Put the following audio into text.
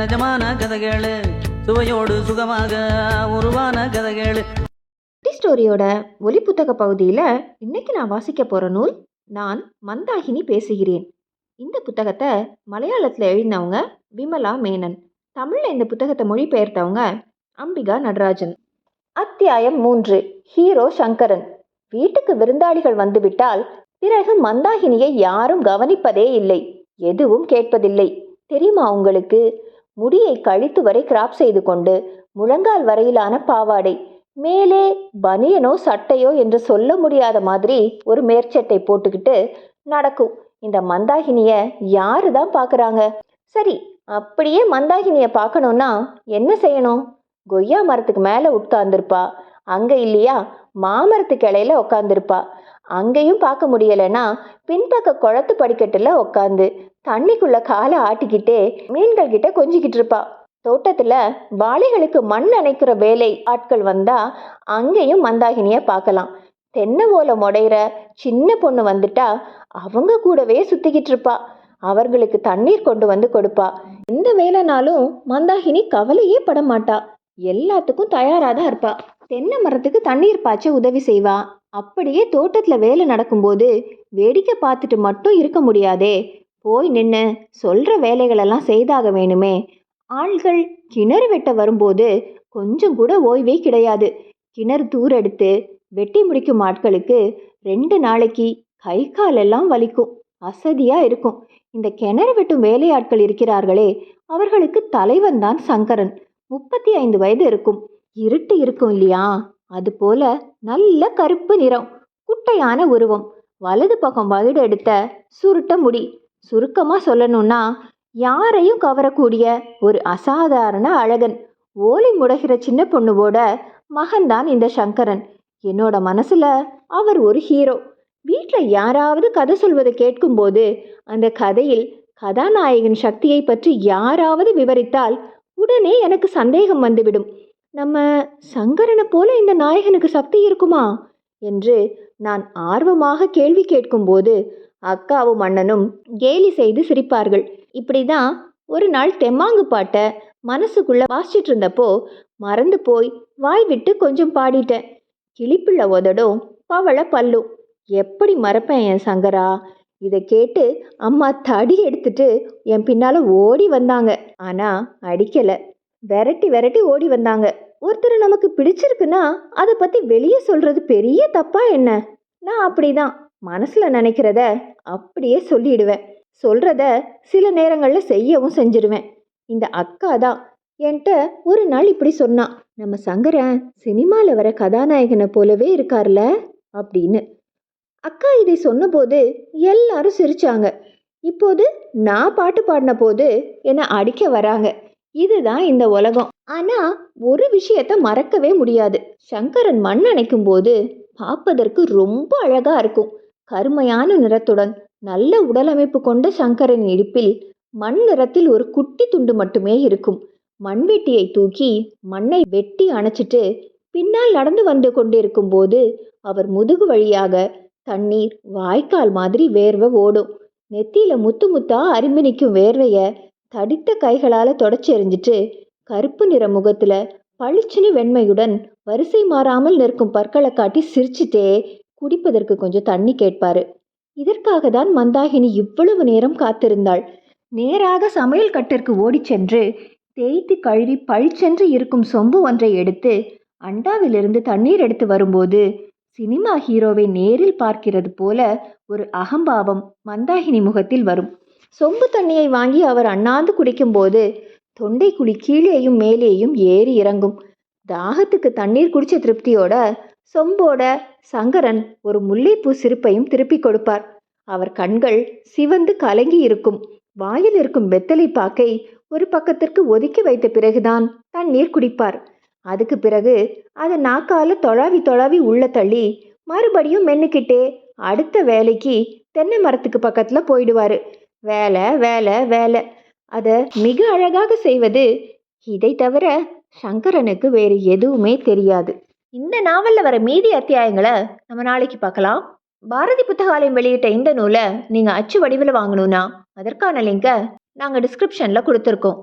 நிஜமான கதைகளு. சுவையோடு சுகமாக உருவான கதைகளு. குட்டி ஸ்டோரியோட ஒலி புத்தக பகுதியில் இன்னைக்கு நான் வாசிக்க போகிற நூல் நான் மந்தாகினி பேசுகிறேன். இந்த புத்தகத்தை மலையாளத்தில் எழுதினவங்க விமலா மேனன். தமிழில் இந்த புத்தகத்தை மொழிபெயர்த்தவங்க அம்பிகா நடராஜன். அத்தியாயம் மூன்று. ஹீரோ சங்கரன். வீட்டுக்கு விருந்தாளிகள் வந்துவிட்டால் பிறகு மந்தாகினியை யாரும் கவனிப்பதே இல்லை. எதுவும் கேட்பதில்லை. தெரியுமா உங்களுக்கு? முடியை கழித்து வரை கிராப் செய்து கொண்டு முழங்கால் வரையிலான பாவாடை. மேலே பனியனோ சட்டையோ என்று சொல்ல முடியாத மாதிரி ஒரு மேற்சட்டை போட்டுக்கிட்டு நடக்கும். இந்த மந்தாகினிய யாரு தான் பார்க்குறாங்க சரி அப்படியே மந்தாகினிய பார்க்கணுன்னா என்ன செய்யணும்? கொய்யா மரத்துக்கு மேலே உட்கார்ந்துருப்பா. அங்கே இல்லையா? மாமரத்து கிளையில உட்காந்துருப்பா அங்கேயும் பார்க்க முடியலைன்னா பின்பக்க குளத்து படிக்கட்டில் உட்காந்து தண்ணிக்குள்ள காலை ஆட்டிக்கிட்டே மீன்கள் கிட்ட கொஞ்சிக்கிட்டு இருப்பா தோட்டத்துல வாளிகளுக்கு மண் அணைக்கிற வேலை ஆட்கள் வந்தா அங்கேயும் மந்தாகினிய பார்க்கலாம். தென்னை ஓலை முடையிற சின்ன பொண்ணு வந்துட்டா அவங்க கூடவே சுத்திக்கிட்டு இருப்பா அவர்களுக்கு தண்ணீர் கொண்டு வந்து கொடுப்பா. எந்த வேலைனாலும் மந்தாகினி கவலையே பட மாட்டா எல்லாத்துக்கும் தயாராக தான் இருப்பா. தென்னை மரத்துக்கு தண்ணீர் பாய்ச்ச உதவி செய்வா. அப்படியே தோட்டத்துல வேலை நடக்கும்போது வேடிக்கை பார்த்துட்டு மட்டும் இருக்க முடியாதே. போய் நின்று சொல்கிற வேலைகளெல்லாம் செய்தாக வேணுமே. ஆள்கள் கிணறு வெட்ட வரும்போது கொஞ்சம் கூட ஓய்வே கிடையாது. கிணறு தூரெடுத்து வெட்டி முடிக்கும் ஆட்களுக்கு ரெண்டு நாளைக்கு கை காலெல்லாம் வலிக்கும். வசதியாக இருக்கும். இந்த கிணறு வெட்டும் வேலையாட்கள் இருக்கிறார்களே அவர்களுக்கு தலைவன் தான் சங்கரன். முப்பத்தி ஐந்து வயது இருக்கும். இருட்டு இருக்கும் இல்லையா? அது போல நல்ல கருப்பு நிறம் குட்டையான உருவம். வலது பக்கம் வகிடு எடுத்த சுருட்ட முடி. சுருக்கமாக சொல்லணும்னா யாரையும் கவரக்கூடிய ஒரு அசாதாரண அழகன் ஓலை முடகிற சின்ன பொண்ணுவோட மகன்தான் இந்த சங்கரன். என்னோட மனசுல அவர் ஒரு ஹீரோ. வீட்டில் யாராவது கதை சொல்வதை கேட்கும்போது அந்த கதையில் கதாநாயகன் சக்தியை பற்றி யாராவது விவரித்தால் உடனே எனக்கு சந்தேகம் வந்துவிடும். நம்ம சங்கரனை போல இந்த நாயகனுக்கு சக்தி இருக்குமா? என்று நான் ஆர்வமாக கேள்வி கேட்கும்போது அக்காவும் அண்ணனும் கேலி செய்து சிரிப்பார்கள். இப்படிதான் ஒரு நாள் தெம்மாங்கு பாட்டை மனசுக்குள்ள வாசிச்சிட்டு இருந்தப்போ மறந்து போய் வாய் விட்டு கொஞ்சம் பாடிட்டேன். கிளிப்பிள்ள உதடும் பவள பல்லும் எப்படி மறப்பேன் என் சங்கரா? இதை கேட்டு அம்மா தடி எடுத்துட்டு என் பின்னால ஓடி வந்தாங்க. ஆனா அடிக்கல. விரட்டி விரட்டி ஓடி வந்தாங்க. ஒருத்தர் நமக்கு பிடிச்சிருக்குன்னா அதை பத்தி வெளியே சொல்றது பெரிய தப்பா என்ன? நான் அப்படிதான். மனசில் நினைக்கிறத அப்படியே சொல்லிடுவேன். சொல்கிறத சில நேரங்களில் செய்யவும் செஞ்சிருவேன். இந்த அக்கா தான் என்கிட்ட ஒரு நாள் இப்படி சொன்னான் நம்ம சங்கரன் சினிமாவில் வர கதாநாயகனை போலவே இருக்கார்ல? அப்படின்னு. அக்கா இதை சொன்னபோது எல்லாரும் சிரிச்சாங்க. இப்போது நான் பாட்டு பாடின போது என்னை அடிக்க வராங்க. இதுதான் இந்த உலகம். ஆனா ஒரு விஷயத்த மறக்கவே முடியாது. சங்கரன் மண் அணைக்கும் போது பார்ப்பதற்கு ரொம்ப அழகா இருக்கும். கருமையான நிறத்துடன் நல்ல உடலமைப்பு கொண்ட சங்கரின் இடுப்பில் மண் நிறத்தில் ஒரு குட்டி துண்டு மட்டுமே இருக்கும். மண்வெட்டியை தூக்கி மண்ணை வெட்டி அணைச்சிட்டு பின்னால் நடந்து வந்து கொண்டிருக்கும் போது அவர் முதுகு வழியாக தண்ணீர் வாய்க்கால் மாதிரி வேர்வை ஓடும். நெத்தியில முத்து முத்தா அரும்பு நிற்கும் வேர்வைய தடித்த கைகளால தொடச்சி எறிஞ்சிட்டு கருப்பு நிற முகத்துல பளிச்சுன்னு வெண்மையுடன் வரிசை மாறாமல் நிற்கும் பற்களை காட்டி சிரிச்சிட்டே குடிப்பதற்கு கொஞ்சம் தண்ணி கேட்பாரு. இதற்காக தான் மந்தாகினி இவ்வளவு நேரம் காத்திருந்தாள். நேராக சமையல் கட்டிற்கு ஓடிச் சென்று தேய்த்து கழுவி பழிச்சென்று இருக்கும் சொம்பு ஒன்றை எடுத்து அண்டாவிலிருந்து தண்ணீர் எடுத்து வரும்போது சினிமா ஹீரோவை நேரில் பார்க்கிறது போல ஒரு அகம்பாவம் மந்தாகினி முகத்தில் வரும். சொம்பு தண்ணியை வாங்கி அவர் அண்ணாந்து குடிக்கும்போது தொண்டை குழி கீழேயும் மேலேயும் ஏறி இறங்கும். தாகத்துக்கு தண்ணீர் குடிச்ச திருப்தியோட சொம்போட சங்கரன் ஒரு முல்லைப்பூ சிரிப்பையும் திருப்பி கொடுப்பார். அவர் கண்கள் சிவந்து கலங்கி இருக்கும். வாயில் இருக்கும் வெத்தலை பாக்கை ஒரு பக்கத்திற்கு ஒதுக்கி வைத்த பிறகுதான் தண்ணீர் குடிப்பார். அதுக்கு பிறகு அதை நாக்கால தொழாவி தொழாவி உள்ள தள்ளி மறுபடியும் மென்னுக்கிட்டே அடுத்த வேலைக்கு தென்னை மரத்துக்கு பக்கத்துல போயிடுவாரு. வேலை வேலை வேலை. அதை மிக அழகாக செய்வது இதை தவிர சங்கரனுக்கு வேறு எதுவுமே தெரியாது. இந்த நாவலில் வர மீதி அத்தியாயங்களை நம்ம நாளைக்கு பார்க்கலாம். பாரதி புத்தகாலயம் வெளியிட்ட இந்த நூலை நீங்கள் அச்சு வடிவில் வாங்கணும்னா அதற்கான லிங்கை நாங்கள் டிஸ்கிரிப்ஷனில் கொடுத்துருக்கோம்.